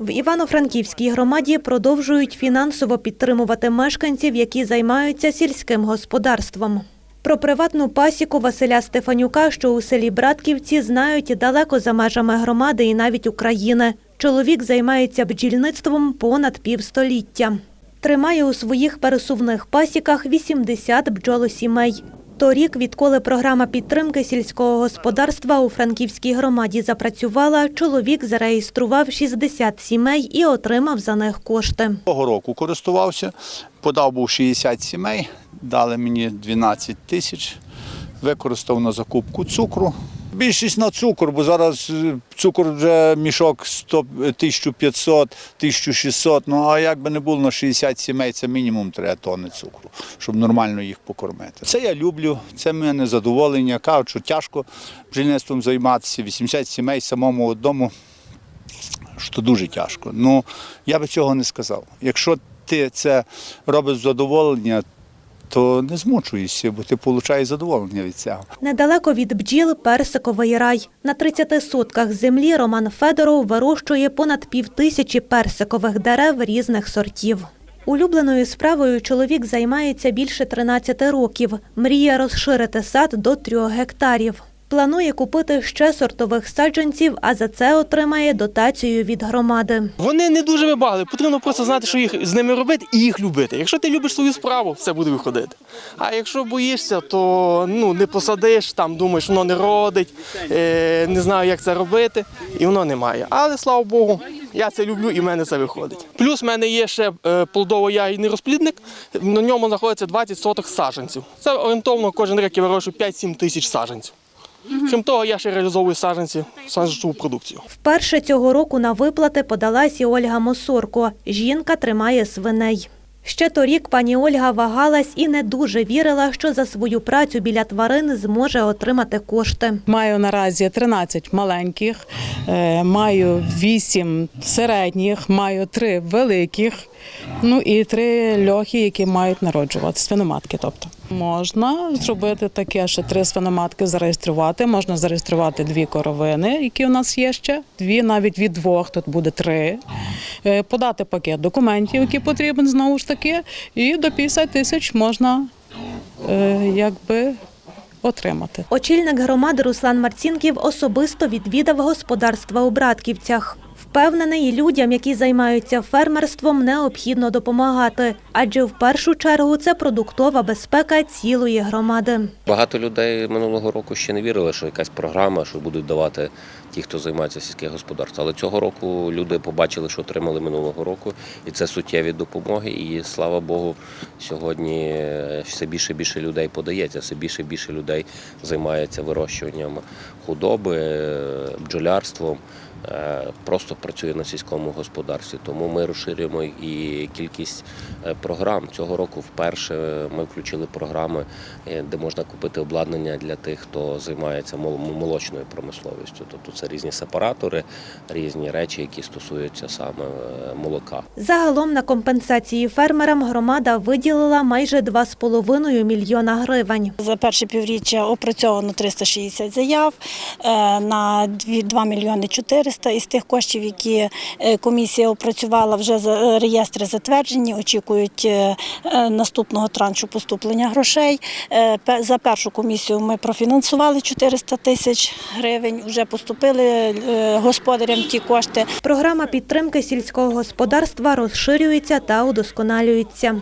В Івано-Франківській громаді продовжують фінансово підтримувати мешканців, які займаються сільським господарством. Про приватну пасіку Василя Стефанюка, що у селі Братківці, знають далеко за межами громади і навіть України. Чоловік займається бджільництвом понад півстоліття. Тримає у своїх пересувних пасіках 80 бджолосімей. Торік, відколи програма підтримки сільського господарства у Франківській громаді запрацювала, чоловік зареєстрував 60 сімей і отримав за них кошти. Того року користувався, подав був 60 сімей, дали мені 12 тисяч, використав на закупку цукру. Більшість на цукор, бо зараз е, цукор вже мішок 100, 1500, 1600, ну а як би не було на 60 сімей, це мінімум 3 тонни цукру, щоб нормально їх покормити. Це я люблю, це мене задоволення. Кажуть, що тяжко бджільництвом займатися, 80 сімей самому одному що дуже тяжко. Ну я би цього не сказав. Якщо ти це робиш з задоволення, то не змучуєшся, бо ти отримуєш задоволення від цього. Недалеко від бджіл персиковий рай. На 30 сотках землі Роман Федоров вирощує понад півтисячі персикових дерев різних сортів. Улюбленою справою чоловік займається більше 13 років. Мріє розширити сад до трьох гектарів. Планує купити ще сортових саджанців, а за це отримає дотацію від громади. Вони не дуже вибагли. Потрібно просто знати, що їх з ними робити і їх любити. Якщо ти любиш свою справу, все буде виходити. А якщо боїшся, то ну не посадиш, там думаєш, воно не родить, е, не знаю, як це робити, і воно немає. Але слава Богу, я це люблю і в мене це виходить. Плюс в мене є ще е, плодово-ягідний розплідник. На ньому знаходиться 20 соток саджанців. Це орієнтовно кожен рік я вирощую 5-7 тисяч саджанців. Крім того, я ще реалізовую саджанці, саджанцеву продукцію. Вперше цього року на виплати подалась і Ольга Мосорко. Жінка тримає свиней. Ще торік пані Ольга вагалась і не дуже вірила, що за свою працю біля тварин зможе отримати кошти. Маю наразі 13 маленьких, е, маю 8 середніх, маю 3 великих, ну і 3 льохи, які мають народжувати, свиноматки. Тобто можна зробити таке, що три свиноматки зареєструвати. Можна зареєструвати дві коровини, які у нас є ще, дві навіть від двох, тут буде три. Е, Подати пакет документів, які потрібен знову ж таки, і до 50 тисяч можна е, якби отримати. Очільник громади Руслан Марцінків особисто відвідав господарства у Братківцях. Впевнений, людям, які займаються фермерством, необхідно допомагати, адже в першу чергу це продуктова безпека цілої громади. Багато людей минулого року ще не вірили, що якась програма, що будуть давати ті, хто займається сільським господарством. Але цього року люди побачили, що отримали минулого року, і це суттєві допомоги. І слава Богу, сьогодні е, все більше і більше людей подається, все більше і більше людей займається вирощуванням худоби, е, бджолярством. Е, Просто працює на сільському господарстві, тому ми розширюємо і кількість е, програм. Цього року вперше ми включили програми, е, де можна купити обладнання для тих, хто займається мол- молочною промисловістю. Тобто це різні сепаратори, різні речі, які стосуються саме молока. Загалом на компенсації фермерам громада виділила майже 2,5 мільйона гривень. За перше півріччя опрацьовано 360 заяв на 2 мільйони 400. Із тих коштів, які е, комісія опрацювала, вже реєстри затверджені, очікують е, е, наступного траншу поступлення грошей. Е, За першу комісію ми профінансували 400 тисяч гривень, вже поступили е, господарям ті кошти. Програма підтримки сільського господарства розширюється та удосконалюється.